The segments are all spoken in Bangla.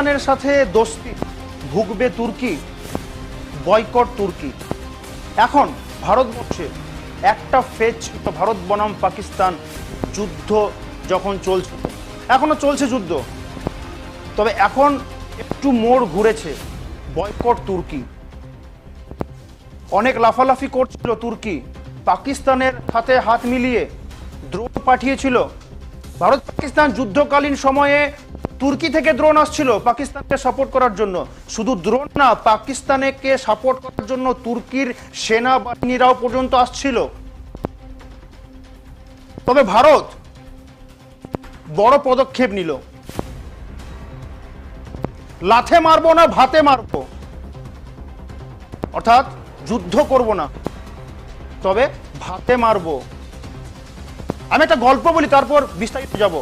পাকিস্তানের সাথে দোস্তি, ভুগবে তুর্কি, বয়কট তুর্কি। এখন ভারতবর্ষে একটা ফেজ ভারত বনাম পাকিস্তান যুদ্ধ যখন চলছে। এখনও চলছে যুদ্ধ। তবে এখন একটু মোড় ঘুরেছে বয়কট তুর্কি। অনেক লাফালাফি করছিল তুর্কি। পাকিস্তানের হাতে হাত মিলিয়ে দ্রোণ পাঠিয়েছিল। ভারত পাকিস্তান যুদ্ধকালীন সময়ে তুর্কি থেকে দ্রোণ আসছিল পাকিস্তানকে সাপোর্ট করার জন্য। শুধু দ্রোণ না, পাকিস্তানকে সাপোর্ট করার জন্য তুর্কির সেনাবাহিনীরাও পর্যন্ত আসছিল। তবে ভারত বড় পদক্ষেপ নিল। লাথে মারবো না, ভাতে মারবো। অর্থাৎ যুদ্ধ করব না, তবে ভাতে মারবো। আমি একটা গল্প বলি, তারপর বিস্তারিত যাব।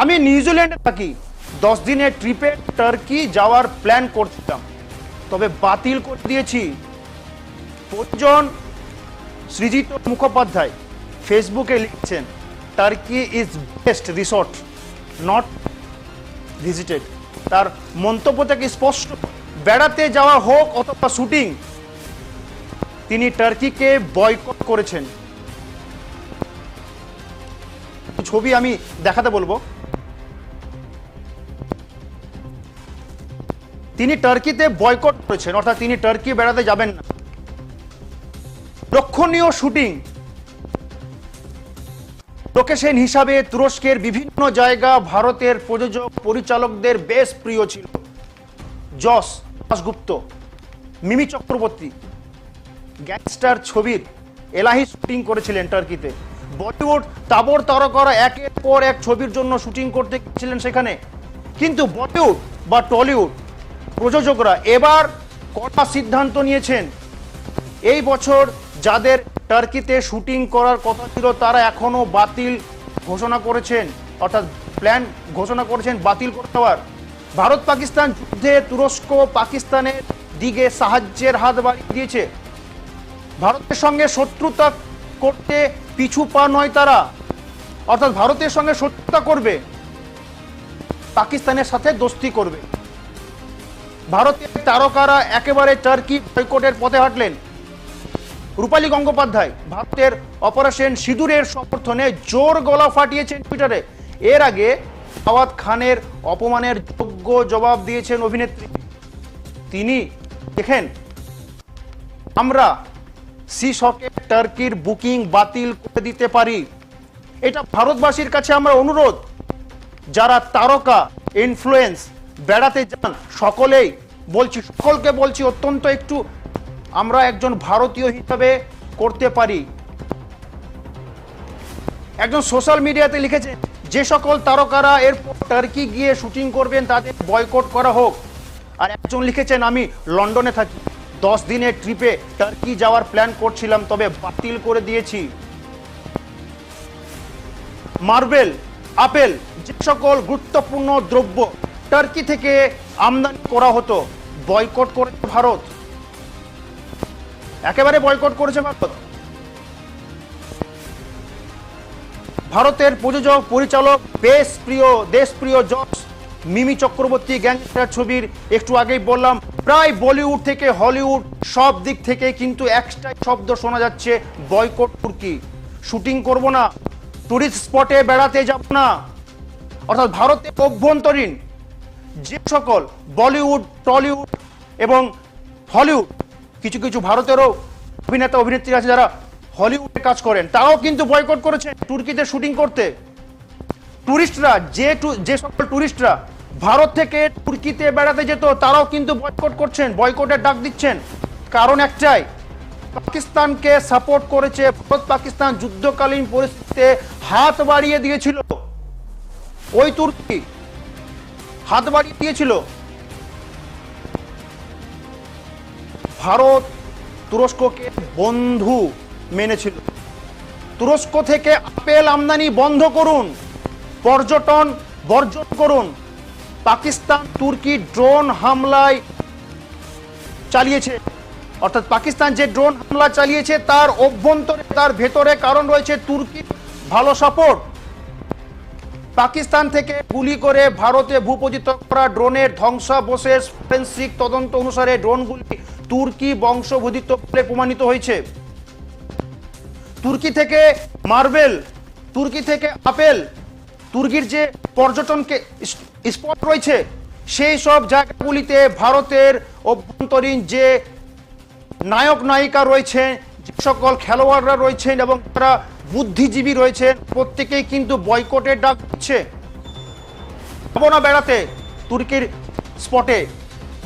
আমি নিউজিল্যান্ডে থাকি। দশ দিনের ট্রিপে টার্কি যাওয়ার প্ল্যান করছিলাম তবে বাতিল করে দিয়েছি। পরিজন সৃজিত মুখোপাধ্যায় ফেসবুকে লিখছেন Turkey is best resort not visited তার মন্তব্য থেকে স্পষ্ট, বেড়াতে যাওয়া হোক অথবা শুটিং তিনি টার্কিকে বয়কট করেছেন। ছবি আমি দেখাতে বলব। তিনি টার্কিতে বয়কট করেছেন। অর্থাৎ তিনি টার্কি বেড়াতে যাবেন না। লক্ষণীয় শুটিং। লোকেশন হিসাবে তুরস্কের বিভিন্ন জায়গা ভারতের প্রযোজক পরিচালকদের বেশ প্রিয় ছিল। যশ দাসগুপ্ত মিমি চক্রবর্তী, গ্যাংস্টার ছবির এলাহি শুটিং করেছিলেন টার্কিতে। বলিউড তাবর তারকারা একের পর এক ছবির জন্য শুটিং করতে গিয়েছিলেন সেখানে। কিন্তু বলিউড বা টলিউড প্রযোজকরা এবার কটা সিদ্ধান্ত নিয়েছেন। এই বছর যাদের টার্কিতে শুটিং করার কথা ছিল, তারা এখনও বাতিল ঘোষণা করেছেন। অর্থাৎ প্ল্যান ঘোষণা করেছেন বাতিল করে দেওয়ার ভারত পাকিস্তান যুদ্ধে তুরস্ক পাকিস্তানের দিকে সাহায্যের হাত বাড়িয়ে দিয়েছে। ভারতের সঙ্গে শত্রুতা করতে পিছু পা নয় তারা। অর্থাৎ ভারতের সঙ্গে শত্রুতা করবে, পাকিস্তানের সাথে দোস্তি করবে। ভারতের তারকারা একেবারে টার্কি বয়কটের পথে হাঁটলেন। রূপালী গঙ্গোপাধ্যায় ভারতের অপারেশন সিঁদুরের সমর্থনে জোর গলা ফাটিয়েছেন টুইটারে। এর আগে আওয়াদ খানের অপমানের যোগ্য জবাব দিয়েছেন অভিনেত্রী। তিনি দেখেন, আমরা সি সকেট টার্কির বুকিং বাতিল করে দিতে পারি। এটা ভারতবাসীর কাছে আমরা অনুরোধ। যারা তারকা ইনফ্লুয়েন্স বেড়াতে যান। সকলেই বলছি, সকলকে বলছি, অত্যন্ত একটু আমরা একজন ভারতীয় হিসাবে করতে পারি। একজন সোশ্যাল মিডিয়াতে লিখেছে, যে সকল তারকারা এরপর টার্কি গিয়ে শুটিং করবেন, তাদের বয়কট করা হোক। আর একজন লিখেছেন, আমি লন্ডনে থাকি। দশ দিনের ট্রিপে টার্কি যাওয়ার প্ল্যান করছিলাম, তবে বাতিল করে দিয়েছি। মার্বেল, আপেল, যে সকল গুরুত্বপূর্ণ দ্রব্য টার্কি থেকে আমদানি করা হতো। বয়কট করেছে ভারত। একেবারে বয়কট করেছে ভারত। ভারতের প্রযোজক, পরিচালক বেশ প্রিয় দেশপ্রিয় জজ মিমি চক্রবর্তী গ্যাংস্টার ছবির একটু আগেই বললাম, প্রায় বলিউড থেকে হলিউড সব দিক থেকে কিন্তু একটাই শব্দ শোনা যাচ্ছে, বয়কট তুর্কি শুটিং করব না, টুরিস্ট স্পটে বেড়াতে যাব না। অর্থাৎ ভারতের অভ্যন্তরীণ যে সকল, বলিউড, টলিউড এবং হলিউড, কিছু কিছু ভারতেরও অভিনেতা, অভিনেত্রী আছে যারা হলিউডে কাজ করেন। তারাও কিন্তু বয়কট করেছেন তুর্কিতে শুটিং করতে। টুরিস্টরা, যে যে সকল টুরিস্টরা ভারত থেকে তুর্কিতে বেড়াতে যেত, তারাও কিন্তু বয়কট করছেন বয়কটের ডাক দিচ্ছেন। কারণ একটাই, পাকিস্তানকে সাপোর্ট করেছে ভারত, পাকিস্তান যুদ্ধকালীন পরিস্থিতিতে হাত বাড়িয়ে দিয়েছিল। ওই তুর্কি হাত বাড়িয়ে দিয়েছিল। ভারত তুরস্ককে বন্ধু মেনেছিল। তুরস্ক থেকে আপেল আমদানি বন্ধ করুন, পর্যটন বর্জন করুন, পাকিস্তান তুর্কি ড্রোন হামলায় চালিয়েছে। অর্থাৎ পাকিস্তান যে ড্রোন হামলা চালিয়েছে, তার অভ্যন্তরে, তার ভেতরে কারণ রয়েছে তুর্কির ভালো সাপোর্ট। পাকিস্তান থেকে গুলি করে ভারতে ভূপতিত করা ড্রোনের ধ্বংসাবশেষ ফরেন্সিক তদন্ত অনুসারে ড্রোনগুলি তুর্কি বংশোদ্ভূত বলে প্রমাণিত হয়েছে। তুর্কি থেকে মার্বেল, তুর্কি থেকে আপেল, তুর্কির যে পর্যটনকে স্পট রয়েছে, সেই সব জায়গাগুলিতে ভারতের অভ্যন্তরীণ যে নায়ক নায়িকা রয়েছে যে সকল খেলোয়াড়রা রয়েছেন এবং তারা বুদ্ধিজীবী রয়েছে, প্রত্যেকেই কিন্তু বয়কটের ডাক দিচ্ছে যাব না বেড়াতে, তুর্কির স্পটে।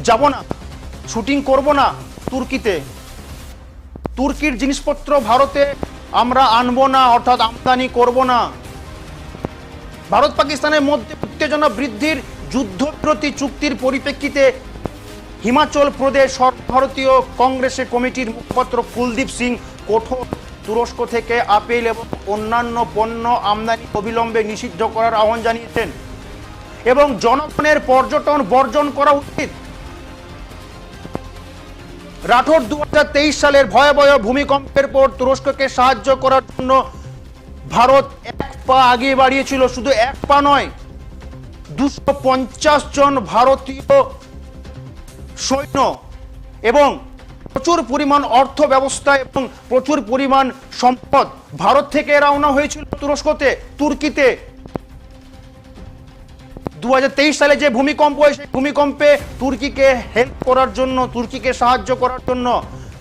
যাব না, শুটিং করব না তুর্কিতে। তুর্কির জিনিসপত্র ভারতে আমরা আনব না, অর্থাৎ আমদানি করব না। ভারত পাকিস্তানের মধ্যে উত্তেজনা বৃদ্ধির যুদ্ধবিরতি চুক্তির পরিপ্রেক্ষিতে হিমাচল প্রদেশ সর্বভারতীয় কংগ্রেসের কমিটির মুখপাত্র কুলদীপ সিং কঠোর তুরস্ক থেকে আপেল এবং অন্যান্য পণ্য আমদানি অবিলম্বে নিষিদ্ধ করার আহ্বান জানিয়েছেন। এবং জনগণের পর্যটন বর্জন করা উচিত। রাঠোর দুহাজার তেইশ সালের ভয়াবহ ভূমিকম্পের পর তুরস্ককে সাহায্য করার জন্য ভারত এক পা আগে বাড়িয়েছিল, শুধু এক পা নয়, দুশো জন ভারতীয় সৈন্য এবং প্রচুর পরিমাণ অর্থ ব্যবস্থা এবং প্রচুর পরিমাণ সম্পদ ভারত থেকে রওনা হয়েছিল তুরস্কতে, তুর্কিতে। দু সালে যে ভূমিকম্প হয়েছে ভূমিকম্পে তুর্কিকে হেল্প করার জন্য, তুর্কিকে সাহায্য করার জন্য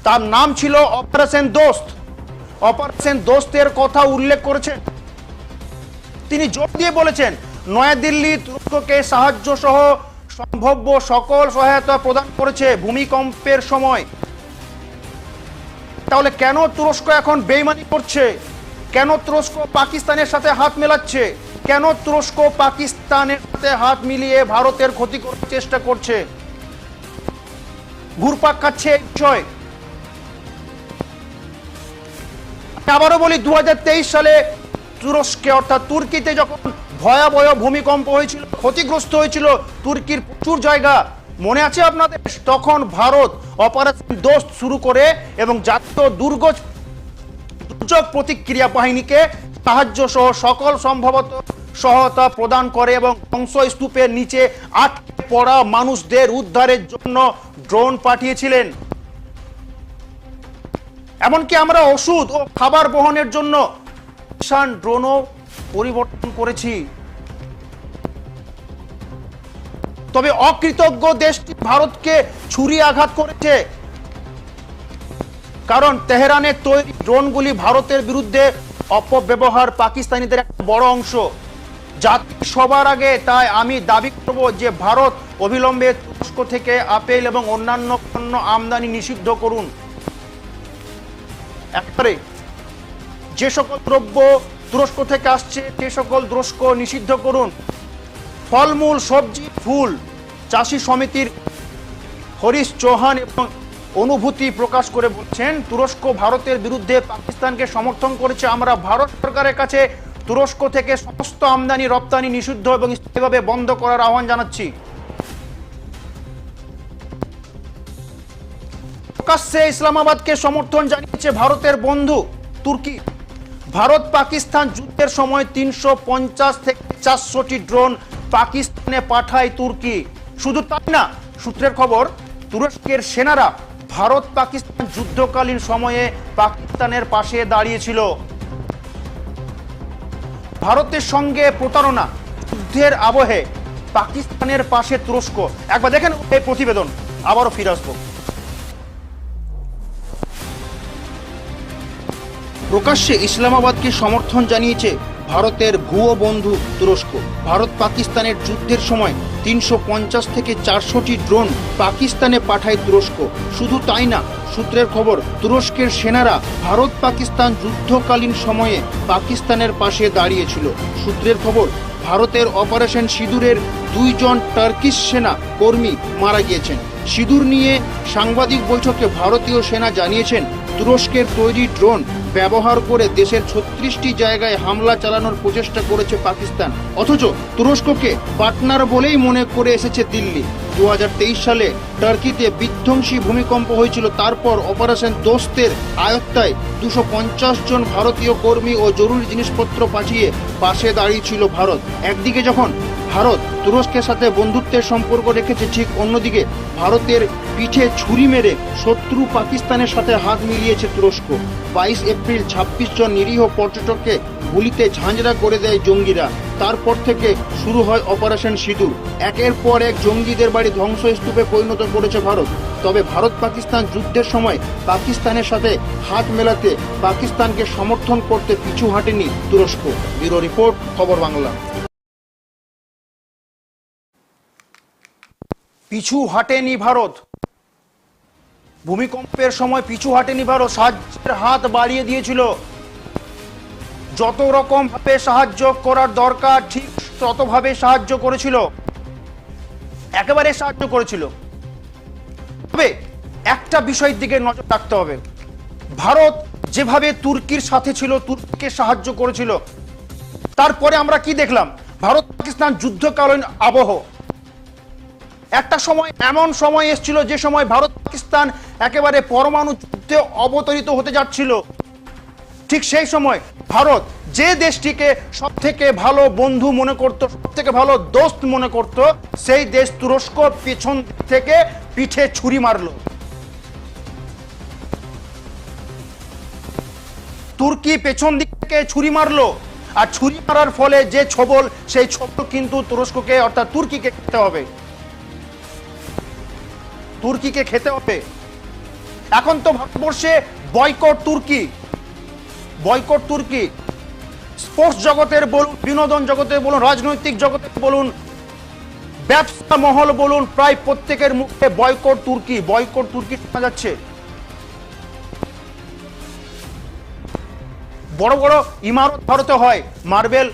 তার নাম ছিল অপারেশন দোস্ত অপারেশন দোস্তের কথা উল্লেখ করেছেন। তিনি জোর দিয়ে বলেছেন, নয়াদিল্লি তুরস্ককে সাহায্য সহ সম্ভাব্য সকল সহায়তা প্রদান করেছে ভূমিকম্পের সময়। তাহলে কেন তুরস্ক এখন বেইমানি করছে? কেন তুরস্ক পাকিস্তানের সাথে হাত মেলাচ্ছে? কেন তুরস্ক পাকিস্তানের সাথে হাত মিলিয়ে ভারতের ক্ষতি করার চেষ্টা করছে? ঘুরপাক খাচ্ছে এই বিষয়। আবারও বলি দু হাজার তেইশ সালে তুরস্কে, অর্থাৎ তুর্কিতে যখন ভয়াবহ ভূমিকম্প হয়েছিল, ক্ষতিগ্রস্ত হয়েছিল, তুর্কির প্রচুর জায়গা মনে আছে আপনাদের? তখন ভারত অপারেশন দোস্ত শুরু করে এবং জাতীয় দুর্গ দুর্যোগ প্রতিক্রিয়া বাহিনীকে সাহায্য সহ সকল সম্ভবত সহায়তা প্রদান করে এবং ধ্বংসস্তূপের নিচে আটকে পড়া মানুষদের উদ্ধারের জন্য ড্রোন পাঠিয়েছিলেন। এমনকি আমরা ওষুধ ও খাবার বহনের জন্য ড্রোনও পরিবর্তন করেছি। তবে অকৃতজ্ঞ দেশটি ভারতকে ছুরি আঘাত করেছে। কারণ তেহরানের তৈরি ড্রোনগুলি ভারতের বিরুদ্ধে অপব্যবহার পাকিস্তানিদের একটা বড় অংশ। জাতি সবার আগে তাই আমি দাবি করব যে ভারত অবিলম্বে তুরস্ক থেকে আপেল এবং অন্যান্য পণ্য আমদানি নিষিদ্ধ করুন। একবারে যে সকল দ্রব্য তুরস্ক থেকে আসছে, সে সকল দ্রস্ক নিষিদ্ধ করুন। ফলমূল, সবজি, ফুল চাষি সমিতির হরিশ চৌহান এবং অনুভূতি প্রকাশ করে বলছেন, তুরস্ক ভারতের বিরুদ্ধে পাকিস্তানকে সমর্থন করেছে আমরা, ভারত সরকারের কাছে তুরস্ক থেকে সমস্ত আমদানি, রপ্তানি নিষিদ্ধ এবং স্থায়ীভাবে বন্ধ করার আহ্বান জানাচ্ছি। প্রকাশ্যে ইসলামাবাদকে সমর্থন জানিয়েছে ভারতের বন্ধু তুর্কি। ভারত পাকিস্তান যুদ্ধের সময় তিনশো পঞ্চাশ থেকে চারশোটি ড্রোন পাকিস্তানে পাঠায় তুর্কি। শুধু তাই না, সূত্রের খবর, তুরস্কের সেনারা ভারত পাকিস্তান যুদ্ধকালীন সময়ে পাকিস্তানের পাশে দাঁড়িয়েছিল। ভারতের সঙ্গে প্রতারণা, যুদ্ধের আবহে পাকিস্তানের পাশে তুরস্ক। একবার দেখেন এই প্রতিবেদন, আবারও ফিরে আসব। প্রকাশ্যে ইসলামাবাদকে সমর্থন জানিয়েছে ভারতের ভুয়ো বন্ধু তুরস্ক। ভারত পাকিস্তানের যুদ্ধের সময় তিনশো পঞ্চাশ থেকে চারশোটি ড্রোন পাকিস্তানে পাঠায় তুরস্ক। শুধু তাই না, সূত্রের খবর, তুরস্কের সেনারা ভারত পাকিস্তান যুদ্ধকালীন সময়ে পাকিস্তানের পাশে দাঁড়িয়েছিল। সূত্রের খবর, ভারতের অপারেশন সিঁদুরের দুইজন টার্কিশ সেনা কর্মী মারা গিয়েছেন। সিঁদুর নিয়ে সাংবাদিক বৈঠকে ভারতীয় সেনা জানিয়েছেন, তুরস্কের তৈরি ড্রোন ব্যবহার করে দেশের ছত্রিশটি জায়গায় হামলা চালানোর প্রচেষ্টা করেছে পাকিস্তান। অথচ তুরস্ককে পার্টনার বলেই মনে করে এসেছে দিল্লি। দু হাজার তেইশ সালে টার্কিতে বিধ্বংসী ভূমিকম্প হয়েছিল, তারপর অপারেশন দোস্তের আয়ত্তায় দুশো জন ভারতীয় কর্মী ও জরুরি জিনিসপত্র পাঠিয়ে পাশে দাঁড়িয়েছিল ভারত। একদিকে যখন ভারত তুরস্কের সাথে বন্ধুত্বের সম্পর্ক রেখেছে, ঠিক অন্যদিকে ভারতের পিঠে ছুরি মেরে শত্রু পাকিস্তানের সাথে হাত মিলিয়েছে তুরস্ক। বাইশ এপ্রিল ছাব্বিশ জন নিরীহ পর্যটককে গুলিতে ঝাঁঝরা করে দেয় জঙ্গিরা। তারপর থেকে শুরু হয় অপারেশন সিঁদুর। একের পর এক জঙ্গিদের বাড়ি ধ্বংসস্তূপে পরিণত করেছে ভারত। তবে ভারত পাকিস্তান যুদ্ধের সময় পাকিস্তানের সাথে হাত মেলাতে পাকিস্তানকে সমর্থন করতে পিছু হাঁটেনি তুরস্ক। ব্যুরো রিপোর্ট, খবর বাংলা। পিছু হাঁটেনি ভারত। ভূমিকম্পের সময় পিছু হাঁটেনি ভারত, সাহায্যের হাত বাড়িয়ে দিয়েছিল। যত রকম ভাবে সাহায্য করার দরকার, ঠিক ততভাবে সাহায্য করেছিল। একেবারে সাহায্য করেছিল। তবে একটা বিষয়ের দিকে নজর রাখতে হবে। ভারত যেভাবে তুর্কির সাথে ছিল, তুর্কিকে সাহায্য করেছিল, তারপরে আমরা কি দেখলাম? ভারত পাকিস্তান যুদ্ধকালীন আবহ। একটা সময় এমন সময় এসেছিল যে সময় ভারত পাকিস্তান একেবারে পরমাণু যুদ্ধে অবতরিত হতে যাচ্ছিল। ঠিক সেই সময় ভারত যে দেশটিকে সব থেকে ভালো বন্ধু মনে করত সব থেকে ভালো দোস্ত মনে করত, সেই দেশ তুরস্ক পেছন থেকে পিঠে ছুরি মারলো। তুর্কি পেছন দিক থেকে ছুরি মারলো। আর ছুরি মারার ফলে যে ছবল, সেই ছবল কিন্তু তুরস্ককে অর্থাৎ তুর্কিকে খেতে হবে। তুর্কিকে খেতে হবে। এখন তো ভারতবর্ষে বয়কট তুর্কি। বয়কট তুর্কি। স্পোর্টস জগতের বলুন, বিনোদন জগতে বলুন, রাজনৈতিক জগতে বলুন, ব্যবসা মহল বলুন, প্রায় প্রত্যেকের মুখে বয়কট তুর্কি বয়কট তুর্কি শোনা যাচ্ছে। বড় বড় ইমারত ভারতে হয়, মার্বেল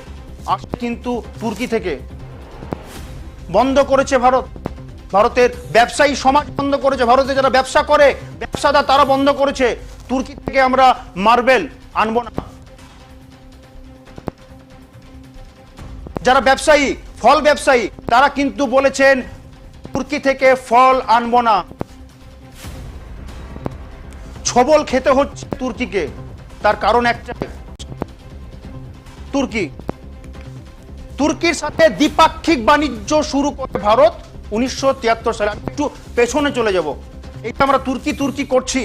আসে কিন্তু তুর্কি থেকে। বন্ধ করেছে ভারত। ভারতের ব্যবসায়ী সমাজ বন্ধ করেছে, ভারতে যারা ব্যবসা করে ব্যবসাদার তারা বন্ধ করেছে, তুর্কি থেকে আমরা মার্বেল আনব না। যারা ব্যবসায়ী, ফল ব্যবসায়ী, তারা কিন্তু বলেছেন, তুর্কি থেকে ফল আনব না। ছবল খেতে হচ্ছে তুর্কিকে, তার কারণ একটাই তুর্কি। তুর্কির সাথে দ্বিপাক্ষিক বাণিজ্য শুরু করে ভারত উনিশশো তিয়াত্তর সালে আমি একটু পেছনে চলে যাব। এটা আমরা তুর্কি তুর্কি করছি।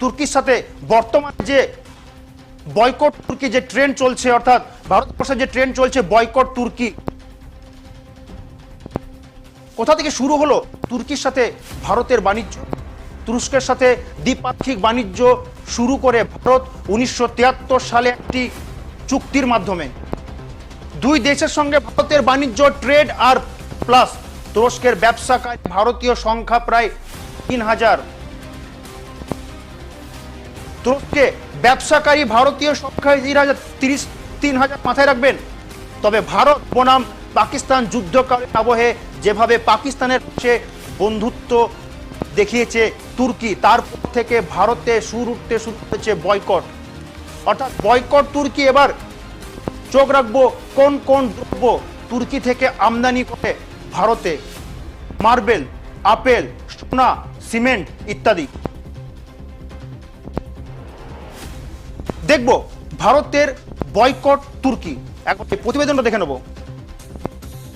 তুর্কির সাথে বর্তমান যে বয়কট তুর্কি, যে ট্রেন্ড চলছে, অর্থাৎ ভারতবর্ষে যে ট্রেন্ড চলছে, বয়কট তুর্কি। কোথা থেকে শুরু হলো? তুর্কির সাথে ভারতের বাণিজ্য। তুরস্কের সাথে দ্বিপাক্ষিক বাণিজ্য শুরু করে ভারত উনিশশো তিয়াত্তর সালে একটি চুক্তির মাধ্যমে। দুই দেশের সঙ্গে ভারতের বাণিজ্য, ট্রেড আর প্লাস। তুরস্কের ব্যবসাকারী ভারতীয় সংখ্যা প্রায় তিন হাজার। তুরস্কে ব্যবসাকারী ভারতীয় সংখ্যা তিন হাজার তিরিশ, তিন হাজার মাথায় রাখবেন। তবে ভারত বনাম পাকিস্তান যুদ্ধকালীন আবহে যেভাবে পাকিস্তানের পাশে বন্ধুত্ব দেখিয়েছে তুর্কি, তারপর থেকে ভারতে সুর উঠতে শুরু করেছে বয়কট। অর্থাৎ বয়কট তুর্কি এবার চোখ রাখব, কোন কোন দ্রব্য তুর্কি থেকে আমদানি করে ভারতে মার্বেল আপেল সোনা সিমেন্ট ইত্যাদি। দেখব ভারতের বয়কট তুর্কি। একবার প্রতিবেদনটা দেখে নেব।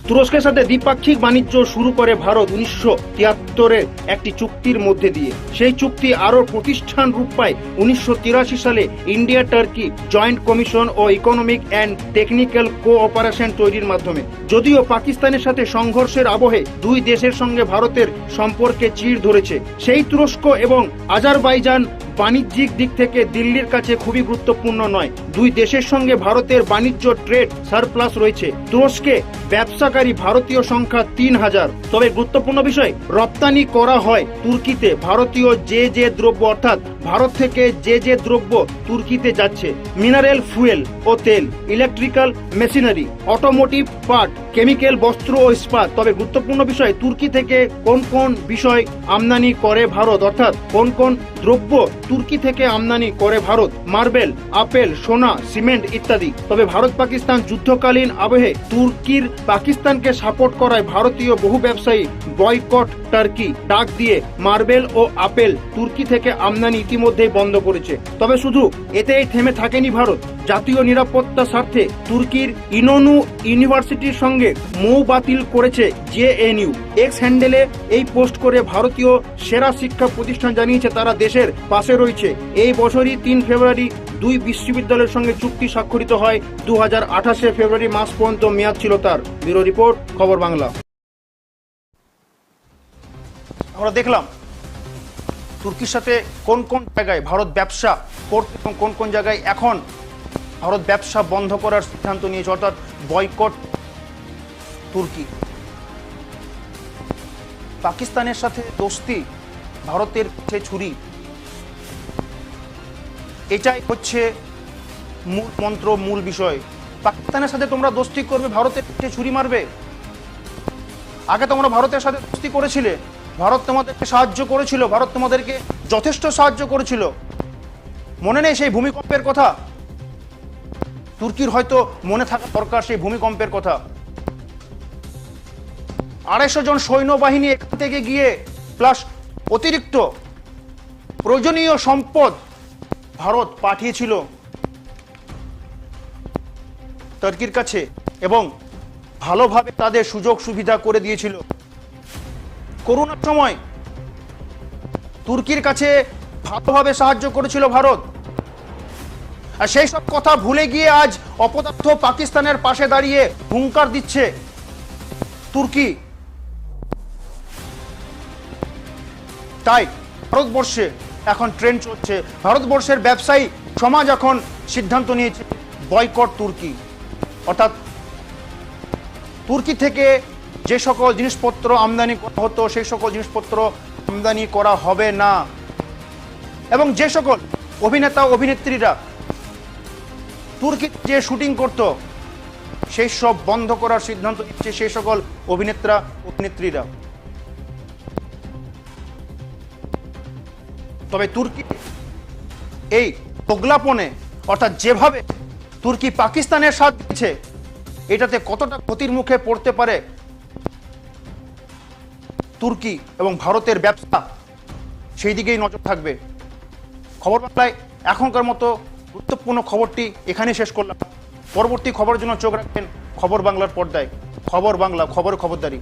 তুরস্কের সাথে দ্বিপাক্ষিক বাণিজ্য শুরু করে ভারত উনিশশো তিয়াত্তরের একটি চুক্তির মধ্যে দিয়ে। সেই চুক্তি আরও প্রতিষ্ঠান রূপ পায় উনিশশো তিরাশি সালে ইন্ডিয়া টার্কি জয়েন্ট কমিশন ও ইকোনমিক অ্যান্ড টেকনিক্যাল কোঅপারেশন তৈরির মাধ্যমে। যদিও পাকিস্তানের সাথে সংঘর্ষের আবহে দুই দেশের সঙ্গে ভারতের সম্পর্কে চিড় ধরেছে। সেই তুরস্ক এবং আজারবাইজান বাণিজ্যিক দিক থেকে দিল্লির কাছে খুবই গুরুত্বপূর্ণ নয়। দুই দেশের সঙ্গে ভারতের বাণিজ্য ট্রেড সারপ্লাস রয়েছে। তুরস্কে ব্যবসাকারী ভারতীয় সংখ্যা তিন হাজার। তবে গুরুত্বপূর্ণ বিষয়, রপ্তানি করা হয় তুর্কিতে। ভারতীয় যে যে দ্রব্য, অর্থাৎ ভারত থেকে যে যে দ্রব্য তুর্কিতে যাচ্ছে, মিনারেল ফুয়েল ও তেল, electrical machinery, automotive part, chemical, বস্ত্র ও ইস্পাত তবে গুরুত্বপূর্ণ বিষয়, তুর্কি থেকে কোন কোন বিষয় আমদানি করে ভারত? অর্থাৎ কোন কোন দ্রব্য তুর্কি থেকে আমদানি করে ভারত? মার্বেল, আপেল, সোনা, সিমেন্ট ইত্যাদি। তবে ভারত পাকিস্তান যুদ্ধকালীন আবহে তুর্কির পাকিস্তানকে সাপোর্ট করায় ভারতীয় বহু ব্যবসায়ী বয়কট টার্কি ডাক দিয়ে মার্বেল ও আপেল তুর্কি থেকে আমদানি ইতিমধ্যেই বন্ধ করেছে। তবে শুধু এতেই থেমে থাকেনি ভারত। জাতীয় নিরাপত্তা স্বার্থে তুর্কির ইনোনু ইউনিভার্সিটির সঙ্গে মৌ বাতিল করেছে জেএনইউ এক্স হ্যান্ডেলে এই পোস্ট করে ভারতীয় সেরা শিক্ষা প্রতিষ্ঠান জানিয়েছে, তারা দেশের পাশে রয়েছে। এই বছরই তিন ফেব্রুয়ারি দুই বিশ্ববিদ্যালয়ের সঙ্গে চুক্তি স্বাক্ষরিত হয়। দু হাজার আঠাশে ফেব্রুয়ারি মাস পর্যন্ত মেয়াদ ছিল তার। ব্যুরো রিপোর্ট, খবর বাংলা। আমরা দেখলাম তুর্কির সাথে কোন কোন জায়গায় ভারত ব্যবসা করতে এবং কোন কোন জায়গায় এখন ভারত ব্যবসা বন্ধ করার সিদ্ধান্ত নিয়েছে, অর্থাৎ বয়কট তুর্কি। পাকিস্তানের সাথে দোস্তি, ভারতের পিঠে ছুরি। এটাই হচ্ছে মূল মন্ত্র, মূল বিষয়। পাকিস্তানের সাথে তোমরা দোস্তি করবে, ভারতের পিঠে ছুরি মারবে। আগে তোমরা ভারতের সাথে দোস্তি করেছিলে। ভারত তোমাদেরকে সাহায্য করেছিল, ভারত তোমাদেরকে যথেষ্ট সাহায্য করেছিল। মনে নেই সেই ভূমিকম্পের কথা? তুর্কির হয়তো মনে থাকা দরকার সেই ভূমিকম্পের কথা। আড়াইশো জন সৈন্যবাহিনী এখান থেকে গিয়ে প্লাস অতিরিক্ত প্রয়োজনীয় সম্পদ ভারত পাঠিয়েছিল তুর্কির কাছে এবং ভালোভাবে তাদের সুযোগ সুবিধা করে দিয়েছিল। করোনার সময় তুর্কির কাছে ভালোভাবে সাহায্য করেছিল ভারত। আর সেই সব কথা ভুলে গিয়ে আজ অপদার্থ পাকিস্তানের পাশে দাঁড়িয়ে হুঙ্কার দিচ্ছে তুর্কি। তাই ভারতবর্ষে এখন ট্রেন চলছে। ভারতবর্ষের ব্যবসায়ী সমাজ এখন সিদ্ধান্ত নিয়েছে বয়কট তুর্কি। অর্থাৎ তুর্কি থেকে যে সকল জিনিসপত্র আমদানি করা হতো, সেই সকল জিনিসপত্র আমদানি করা হবে না। এবং যে সকল অভিনেতা অভিনেত্রীরা তুর্কি যে শুটিং করত, সেই সব বন্ধ করার সিদ্ধান্ত নিচ্ছে সেই সকল অভিনেত্রা অভিনেত্রীরা। তবে তুর্কি এই প্রজ্ঞাপনে, অর্থাৎ যেভাবে তুর্কি পাকিস্তানের সাথ দিচ্ছে এটাতে কতটা ক্ষতির মুখে পড়তে পারে তুর্কি এবং ভারতের ব্যবসা সেই দিকেই নজর থাকবে। খবর বাংলায় এখনকার মতো গুরুত্বপূর্ণ খবরটি এখানে শেষ করলাম। পরবর্তী খবরের জন্য চোখ রাখবেন খবর বাংলার পর্দায়। খবর বাংলা খবর খবরদারি।